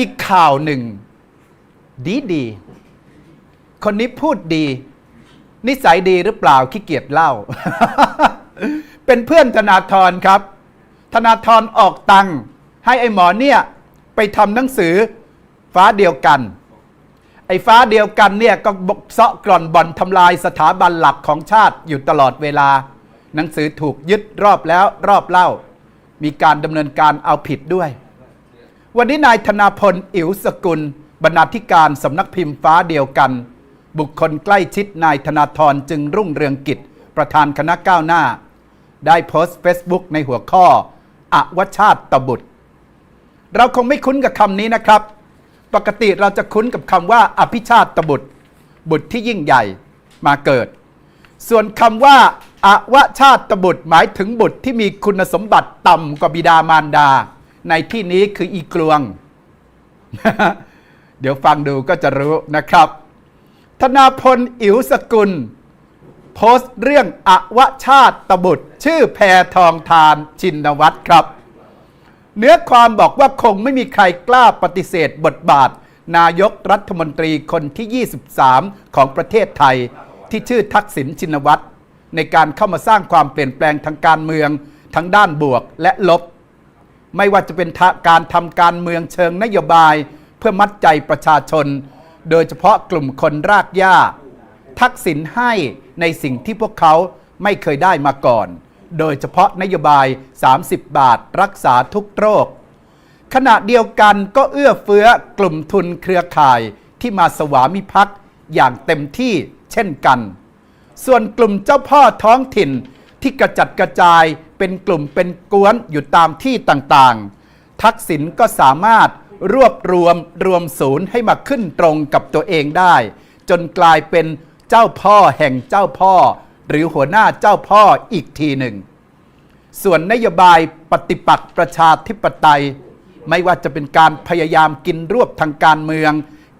อีกข่าวหนึ่ง ดีดีๆคนนี้พูดดี นิสัยดีหรือเปล่าขี้เกียจเล่า เป็นเพื่อนธนาธรครับ ธนาธรออกตังค์ให้ไอ้หมอเนี่ย ไปทำหนังสือฟ้าเดียวกัน ไอ้ฟ้าเดียวกันเนี่ยก็บกเซาะกร่อนบ่อนทำลายสถาบันหลักของชาติอยู่ตลอดเวลา หนังสือถูกยึดรอบแล้วรอบเล่า มีการดำเนินการเอาผิดด้วย วันนี้นายธนาพลอิ๋วสกุล บรรณาธิการสำนักพิมพ์ฟ้าเดียวกัน บุคคลใกล้ชิดนายธนาธรจึงรุ่งเรืองกิจ ประธานคณะก้าวหน้า ได้โพสต์ Facebook ในหัวข้ออวชาติตบุตร เราคงไม่คุ้นกับคำนี้นะครับ ปกติเราจะคุ้นกับคำว่าอภิชาติตบุตร บุตรที่ยิ่งใหญ่มาเกิด ส่วนคำว่าอวชาติตบุตรหมายถึงบุตรที่มีคุณสมบัติต่ำกว่าบิดามารดา ในที่นี้คืออีกลวง เดี๋ยวฟังดูก็จะรู้นะครับ ธนาพลอิ๋วสกุล โพสต์เรื่องอวชาติตบุตร ชื่อแพทองทานชินวัตรครับ เนื้อความบอกว่าคงไม่มีใครกล้าปฏิเสธบทบาท นายกรัฐมนตรีคนที่ 23 ของประเทศไทย ที่ชื่อทักษิณชินวัตรในการเข้ามาสร้างความเปลี่ยนแปลงทางการเมือง ทั้งด้านบวกและลบ ไม่ว่าจะเป็นการทำการเมืองเชิงนโยบาย เพื่อมัดใจประชาชน โดยเฉพาะกลุ่มคนรากหญ้า ทักษิณให้ในสิ่งที่พวกเขาไม่เคยได้มาก่อน โดยเฉพาะนโยบาย 30 บาทรักษาทุกโรค ขณะเดียวกันก็เอื้อเฟื้อกลุ่มทุนเครือข่ายที่มาสวามิภักดิ์อย่างเต็มที่เช่นกัน ส่วนกลุ่มเจ้าพ่อท้องถิ่นที่กระจัดกระจาย เป็นกลุ่มเป็นกวนอยู่ตามที่ต่างๆ ทักษิณก็สามารถรวบรวมรวมศูนย์ให้มาขึ้นตรงกับตัวเองได้ จนกลายเป็นเจ้าพ่อแห่งเจ้าพ่อ หรือหัวหน้าเจ้าพ่ออีกทีหนึ่ง ส่วนนโยบายปฏิปักษ์ประชาธิปไตย ไม่ว่าจะเป็นการพยายามกินรวบทางการเมือง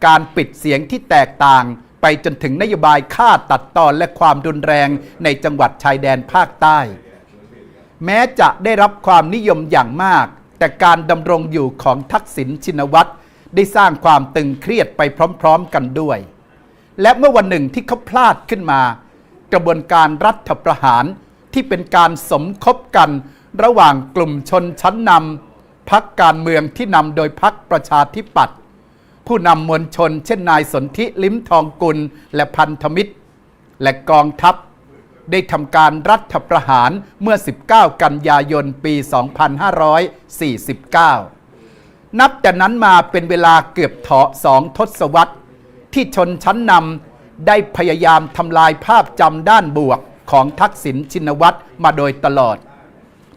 การปิดเสียงที่แตกต่าง ไปจนถึงนโยบายฆ่าตัดตอนและความรุนแรงในจังหวัดชายแดนภาคใต้ แม้จะได้รับความนิยมอย่างมาก แต่การดำรงอยู่ของทักษิณชินวัตรได้สร้างความตึงเครียดไปพร้อมๆกันด้วย และเมื่อวันหนึ่งที่เขาพลาดขึ้นมา กระบวนการรัฐประหารที่เป็นการสมคบกันระหว่างกลุ่มชนชั้นนำพักการเมืองที่นำโดยพักประชาธิปัตย์ผู้นำมวลชน เช่นนายสนธิลิ้มทองกุลและพันธมิตร และกองทัพ ได้ทำการรัฐประหารเมื่อ 19 กันยายนปี 2549 นับแต่นั้นมาเป็นเวลาเกือบเถาะสองทศวรรษ ที่ชนชั้นนำได้พยายามทำลายภาพจำด้านบวกของทักษิณชินวัตรมาโดยตลอด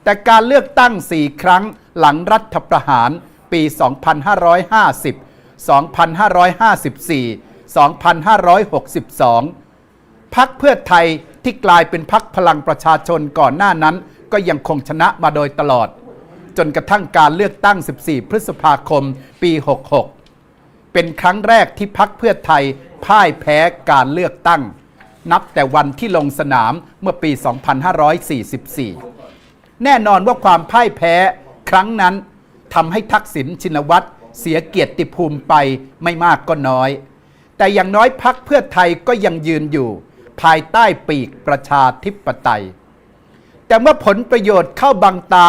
แต่การเลือกตั้ง 4 ครั้งหลังรัฐประหารปี 2550 2554 2562 พักเพื่อไทย ที่กลายเป็นพักพลังประชาชนก่อนหน้านั้น ก็ยังคงชนะมาโดยตลอด จนกระทั่งการเลือกตั้ง 14 พฤษภาคม ปี 66 เป็นครั้งแรกที่พักเพื่อไทยพ่ายแพ้การเลือกตั้ง นับแต่วันที่ลงสนามเมื่อปี 2544 แน่นอนว่าความพ่ายแพ้ครั้งนั้นทำให้ทักษิณชินวัตรเสียเกียรติภูมิไปไม่มากก็น้อย แต่อย่างน้อยพักเพื่อไทยก็ยังยืนอยู่ ภายใต้ปีกประชาธิปไตย แต่เมื่อผลประโยชน์เข้าบังตา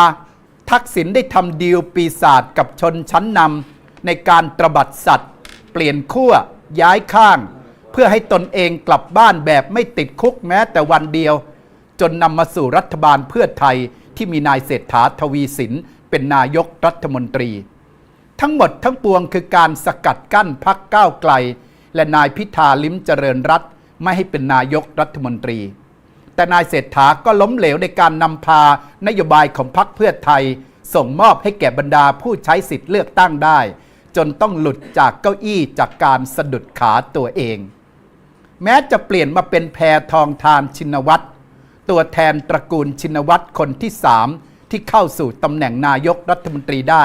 ทักษิณได้ทำดีลปีศาจกับชนชั้นนำในการตรบัดสัตว์ เปลี่ยนขั้วย้ายข้าง เพื่อให้ตนเองกลับบ้านแบบไม่ติดคุกแม้แต่วันเดียว จนนำมาสู่รัฐบาลเพื่อไทยที่มีนายเศรษฐาทวีสินเป็นนายกรัฐมนตรี ทั้งหมดทั้งปวงคือการสกัดกั้นพักก้าวไกล และนายพิธาลิ้มเจริญรัต ไม่ให้เป็นนายกรัฐมนตรี แต่นายเศรษฐาก็ล้มเหลวในการนำพานโยบายของพรรคเพื่อไทย ส่งมอบให้แก่บรรดาผู้ใช้สิทธิ์เลือกตั้งได้ จนต้องหลุดจากเก้าอี้จากการสะดุดขาตัวเอง แม้จะเปลี่ยนมาเป็นแพทองทานชินวัตรตัวแทนตระกูลชินวัตรคนที่สามที่เข้าสู่ตำแหน่งนายกรัฐมนตรีได้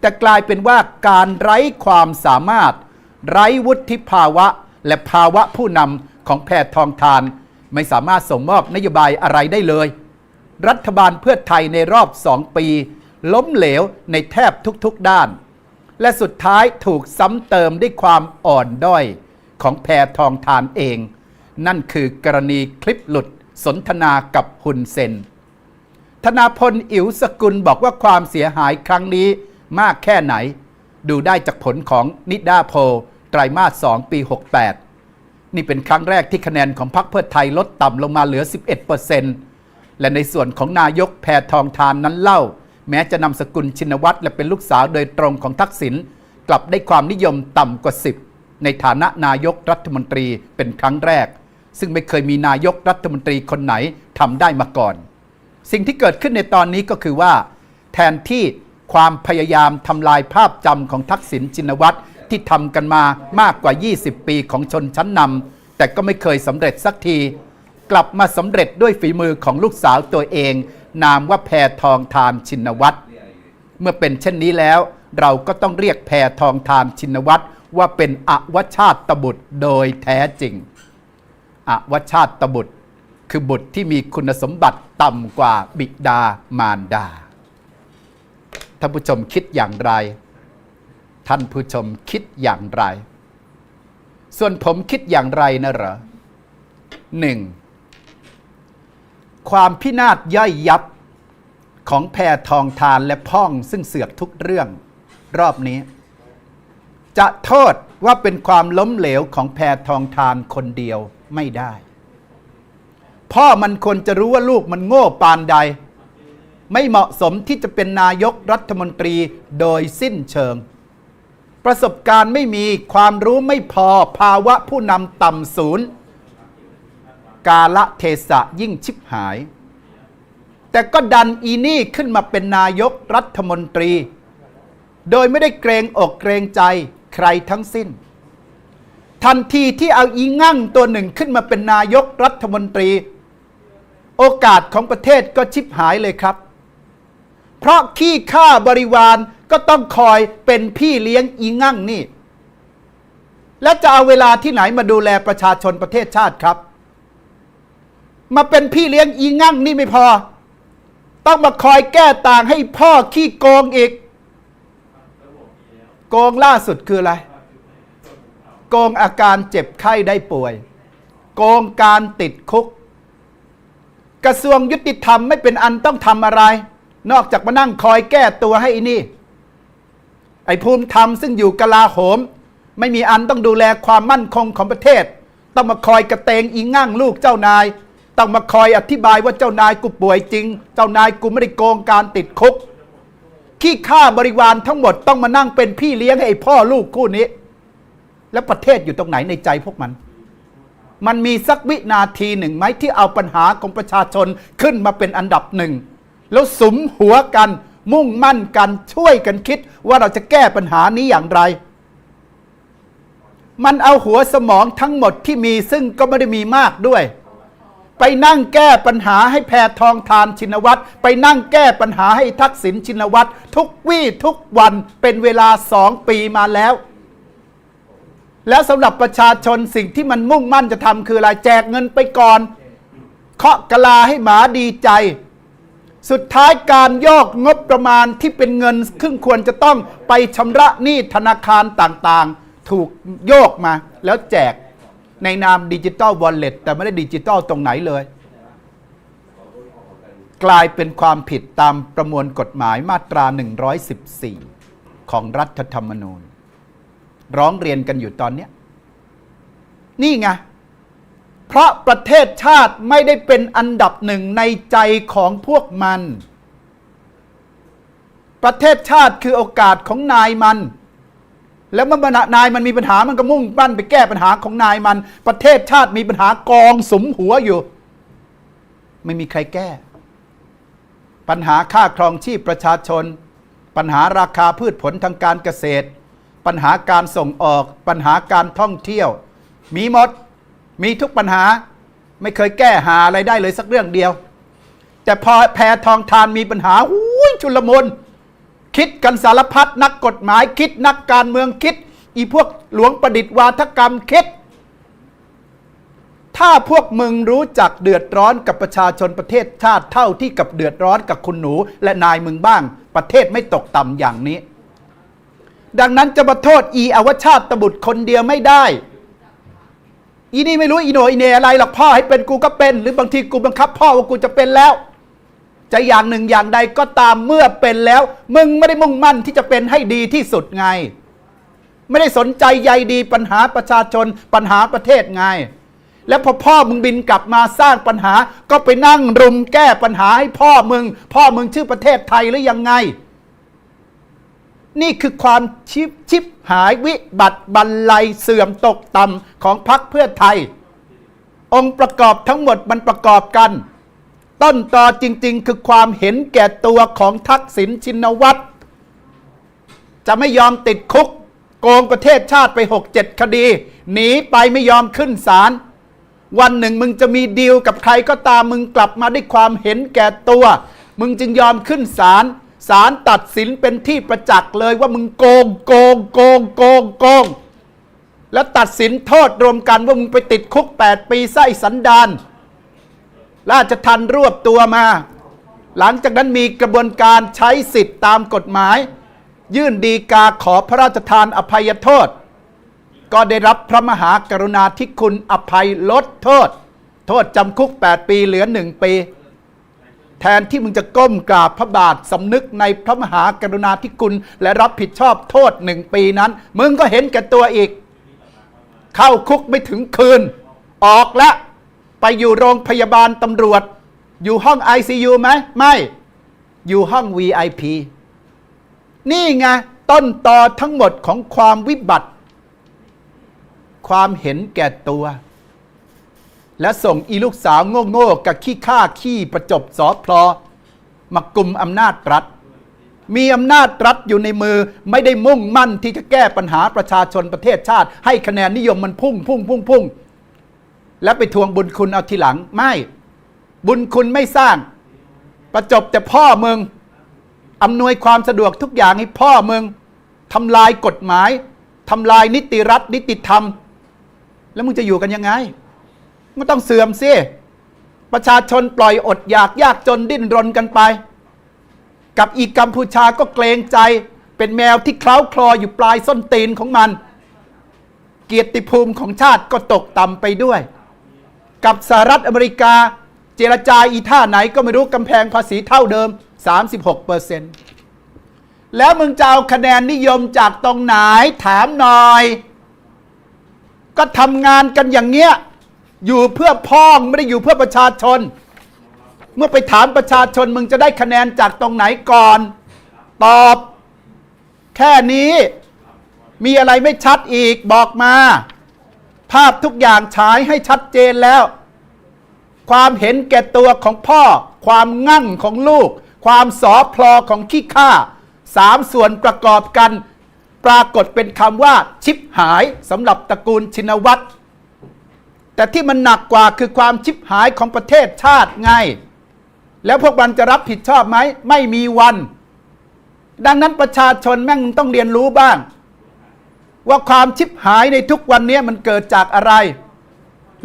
แต่กลายเป็นว่าการไร้ความสามารถ ไร้วุฒิภาวะ และภาวะผู้นำของแพทองทาน ไม่สามารถส่งมอบนโยบายอะไรได้เลย รัฐบาลเพื่อไทยในรอบสองปี ล้มเหลวในแทบทุกๆด้าน และสุดท้ายถูกซ้ำเติมด้วยความอ่อนด้อยของแพทองทานเอง นั่นคือกรณีคลิปหลุดสนทนากับฮุนเซนธนาพลอิ๋วสกุลบอกว่าความเสียหายครั้งนี้มากแค่ไหน ดูได้จากผลของนิดาโพ ไตรมาส 2 ปี 68 นี่เป็นครั้งแรกที่คะแนนของพรรคเพื่อไทยลดต่ำลงมาเหลือ 11%และในส่วนของนายกแพทองทานนั้นเล่า แม้จะนำสกุลชินวัตรและเป็นลูกสาวโดยตรงของทักษิณกลับได้ความนิยมต่ำกว่า 10 ในฐานะนายกรัฐมนตรีเป็นครั้งแรก ซึ่งไม่เคยมีนายกรัฐมนตรีคนไหนทำได้มาก่อน สิ่งที่เกิดขึ้นในตอนนี้ก็คือว่า แทนที่ความพยายามทำลายภาพจำของทักษิณชินวัตร ที่ทำกันมามากกว่า 20 ปีของชนชั้นนำแต่ก็ไม่เคยสำเร็จสักที กลับมาสำเร็จด้วยฝีมือของลูกสาวตัวเอง นามว่าแพทองทานชินวัตรเมื่อเป็นเช่นนี้แล้ว เราก็ต้องเรียกแพทองทานชินวัตรว่าเป็นอวชาตตบุตรโดยแท้จริง อวชาตบุตร คือบุตรที่มีคุณสมบัติต่ำกว่าบิดามารดาท่านผู้ชมคิดอย่างไร ท่านผู้ชมคิดอย่างไร ส่วนผมคิดอย่างไรนะเหรอหนึ่งความพินาศย่อยยับของแพทองทานและพ่องซึ่งเสือกทุกเรื่องรอบนี้ จะโทษว่าเป็นความล้มเหลวของแพทองทานคนเดียวไม่ได้ พ่อมันควรจะรู้ว่าลูกมันโง่ปานใด ไม่เหมาะสมที่จะเป็นนายกรัฐมนตรีโดยสิ้นเชิง ประสบการณ์ไม่มีความรู้ไม่พอภาวะผู้นำต่ำศูนย์กาละเทศะยิ่งชิบหาย แต่ก็ดันอีนี่ขึ้นมาเป็นนายกรัฐมนตรี โดยไม่ได้เกรงอกเกรงใจใครทั้งสิ้น ทันทีที่เอาอีงั่งตัวหนึ่งขึ้นมาเป็นนายกรัฐมนตรี โอกาสของประเทศก็ชิบหายเลยครับ เพราะขี้ข้าบริวาร ก็ต้องคอยเป็นพี่เลี้ยงอีงั่งนี่ และจะเอาเวลาที่ไหนมาดูแลประชาชนประเทศชาติครับ มาเป็นพี่เลี้ยงอีงั่งนี่ไม่พอ ต้องมาคอยแก้ต่างให้พ่อขี้โกงอีก โกงล่าสุดคืออะไร โกงอาการเจ็บไข้ได้ป่วย โกงการติดคุก กระทรวงยุติธรรมไม่เป็นอันต้องทำอะไรนอกจากมานั่งคอยแก้ตัวให้อีนี่ ไอ้ภูมิธรรมซึ่งอยู่กลาโหม ไม่มีอันต้องดูแลความมั่นคงของประเทศ ต้องมาคอยกระเตงอีง่างลูกเจ้านาย ต้องมาคอยอธิบายว่าเจ้านายกูป่วยจริง เจ้านายกูไม่ได้โกงการติดคุกขี้ข้าบริวารทั้งหมดต้องมานั่งเป็นพี่เลี้ยงให้ไอ้พ่อลูกคู่นี้ แล้วประเทศอยู่ตรงไหนในใจพวกมัน มันมีสักวินาทีหนึ่งไหมที่เอาปัญหาของประชาชนขึ้นมาเป็นอันดับหนึ่งแล้วสมหัวกัน มุ่งมั่นกันช่วยกันคิดว่าเราจะแก้ปัญหานี้อย่างไร มันเอาหัวสมองทั้งหมดที่มีซึ่งก็ไม่ได้มีมากด้วย ไปนั่งแก้ปัญหาให้แพทองทานชินวัตรไปนั่งแก้ปัญหาให้ทักษิณชินวัตรทุกวี่ทุกวันเป็นเวลาสองปีมาแล้วแล้วสำหรับประชาชนสิ่งที่มันมุ่งมั่นจะทำคืออะไรแจกเงินไปก่อน เคาะกะลาให้หมาดีใจ สุดท้ายการโยกงบประมาณที่เป็นเงินครึ่งควรจะต้องไปชำระหนี้ธนาคารต่างๆ ถูกโยกมาแล้วแจกในนามดิจิตอลวอลเล็ตแต่ไม่ได้ดิจิตอลตรงไหนเลย กลายเป็นความผิดตามประมวลกฎหมายมาตรา 114 ของรัฐธรรมนูญ ร้องเรียนกันอยู่ตอนนี้นี่ไง เพราะประเทศชาติไม่ได้เป็นอันดับหนึ่งในใจของพวกมัน ประเทศชาติคือโอกาสของนายมัน แล้วเมื่อนายมันมีปัญหามันก็มุ่งปั้นไปแก้ปัญหาของนายมัน ประเทศชาติมีปัญหากองสมหัวอยู่ ไม่มีใครแก้ ปัญหาค่าครองชีพประชาชน ปัญหาราคาพืชผลทางการเกษตร ปัญหาการส่งออก ปัญหาการท่องเที่ยว มีหมด มีทุกปัญหาไม่เคยแก้หาอะไรได้เลยสักเรื่องเดียว แต่พอแพทองทานมีปัญหาอุ้ยชุลมุนคิดกันสารพัดนักกฎหมายคิดนักการเมืองคิด อีพวกหลวงประดิษฐ์วาทกรรมคิด ถ้าพวกมึงรู้จักเดือดร้อนกับประชาชนประเทศชาติเท่าที่กับเดือดร้อนกับคุณหนูและนายมึงบ้าง ประเทศไม่ตกต่ำอย่างนี้ ดังนั้นจะมาโทษอีอวชาติตบุตรคนเดียวไม่ได้ อีนี่ไม่รู้อีโหนอีเนอะไรหรอกพ่อให้เป็นกูก็เป็น หรือบางทีกูบังคับ พ่อว่ากูจะเป็นแล้ว จะอย่างหนึ่งอย่างใดก็ตามเมื่อเป็นแล้ว มึงไม่ได้มุ่งมั่นที่จะเป็นให้ดีที่สุดไง ไม่ได้สนใจใยดีปัญหาประชาชนปัญหาประเทศไง แล้วพอพ่อมึงบินกลับมาสร้างปัญหา ก็ไปนั่งรุมแก้ปัญหาให้พ่อมึง พ่อมึงชื่อประเทศไทยหรือยังไง นี่คือความชิบชิบหายวิบัติบันไลเสื่อมตกต่ำของพรรคเพื่อไทย องค์ประกอบทั้งหมดมันประกอบกัน ต้นตอจริง ๆ คือความเห็นแก่ตัวของทักษิณชินวัตรจะไม่ยอมติดคุก โกงประเทศชาติไป 6-7 คดี หนีไปไม่ยอมขึ้นศาลวันหนึ่งมึงจะมีดีลกับใครก็ตามมึงกลับมาด้วยความเห็นแก่ตัว มึงจึงยอมขึ้นศาล ศาลตัดสินเป็นที่ประจักษ์เลยว่ามึงโกงโกงโกงโกงโกง แล้วตัดสินโทษรวมกันว่ามึงไปติดคุก 8 ปีไส้สันดานราชทันรวบตัวมา หลังจากนั้นมีกระบวนการใช้สิทธิ์ตามกฎหมาย ยื่นดีกาขอพระราชทานอภัยโทษ ก็ได้รับพระมหากรุณาธิคุณอภัยลดโทษ โทษจำคุก 8 ปีเหลือ 1 ปี แทนที่มึงจะก้มกราบพระบาทสำนึกในพระมหากรุณาธิคุณ และรับผิดชอบโทษหนึ่งปีนั้น มึงก็เห็นแก่ตัวอีก เข้าคุกไม่ถึงคืน ออกแล้วไปอยู่โรงพยาบาลตำรวจ อยู่ห้อง ICU ไหมไม่ อยู่ห้อง VIP นี่ไงต้นตอทั้งหมดของความวิบัติ ความเห็นแก่ตัว และส่งอีลูกสาวโง่ๆกับขี้ข้าขี้ประจบสอพลอมากลุ่มอำนาจรัฐ มีอำนาจรัฐอยู่ในมือไม่ได้มุ่งมั่นที่จะแก้ปัญหาประชาชนประเทศชาติ ให้คะแนนนิยมมันพุ่งพุ่งพุ่งพุ่งแล้วไปทวงบุญคุณเอาทีหลังไม่ บุญคุณไม่สร้าง ประจบแต่พ่อมึงอำนวยความสะดวกทุกอย่างให้พ่อมึงทำลายกฎหมายทำลายนิติรัฐนิติธรรม แล้วมึงจะอยู่กันยังไง มันต้องเสื่อมสิประชาชนปล่อยอดอยากยากจนดิ้นรนกันไป กับอีกกัมพูชาก็เกรงใจ เป็นแมวที่เคล้าคลออยู่ปลายส้นตีนของมัน เกียรติภูมิของชาติก็ตกต่ำไปด้วย กับสหรัฐอเมริกา เจรจาอีท่าไหนก็ไม่รู้กำแพงภาษีเท่าเดิม 36เปอร์เซ็นต์แล้วมึงจะเอาคะแนนนิยมจากตรงไหนถามหน่อย ก็ทำงานกันอย่างเงี้ย อยู่เพื่อพ้องไม่ได้อยู่เพื่อประชาชน เมื่อไปถามประชาชนมึงจะได้คะแนนจากตรงไหนก่อน ตอบ แค่นี้ มีอะไรไม่ชัดอีกบอกมา ภาพทุกอย่างฉายให้ชัดเจนแล้ว ความเห็นแก่ตัวของพ่อ ความงั่งของลูก ความสอพลอของขี้ข้าสามส่วนประกอบกัน ปรากฏเป็นคำว่า ชิบหายสำหรับตระกูลชินวัตร แต่ที่มันหนักกว่าคือความชิบหายของประเทศชาติไง แล้วพวกมันจะรับผิดชอบไหม ไม่มีวัน ดังนั้นประชาชนแม่งต้องเรียนรู้บ้าง ว่าความชิบหายในทุกวันนี้มันเกิดจากอะไร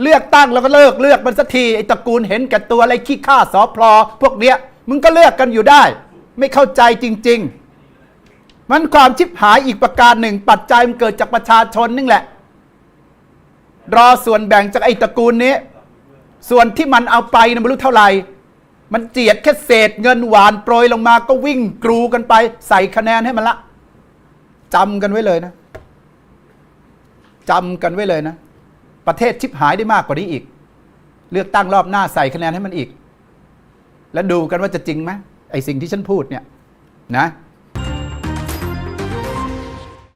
เลือกตั้งแล้วก็เลิกเลือกมันสักทีไอ้ตระกูลเห็นแก่ตัวอะไรขี้ข้าสอพลอพวกเนี้ยมึงก็เลือกกันอยู่ได้ ไม่เข้าใจจริง ๆ มันความชิบหายอีกประการหนึ่ง ปัจจัยมันเกิดจากประชาชนนี่แหละ รอส่วนแบ่งจากไอ้ตระกูลนี้ ส่วนที่มันเอาไปนะไม่รู้เท่าไหร่ มันเจียดแค่เศษเงินหวานโปรยลงมาก็วิ่งกรูกันไป ใส่คะแนนให้มันละจำกันไว้เลยนะจำกันไว้เลยนะ ประเทศชิบหายได้มากกว่านี้อีก เลือกตั้งรอบหน้าใส่คะแนนให้มันอีก แล้วดูกันว่าจะจริงไหมไอ้สิ่งที่ฉันพูดเนี่ยนะ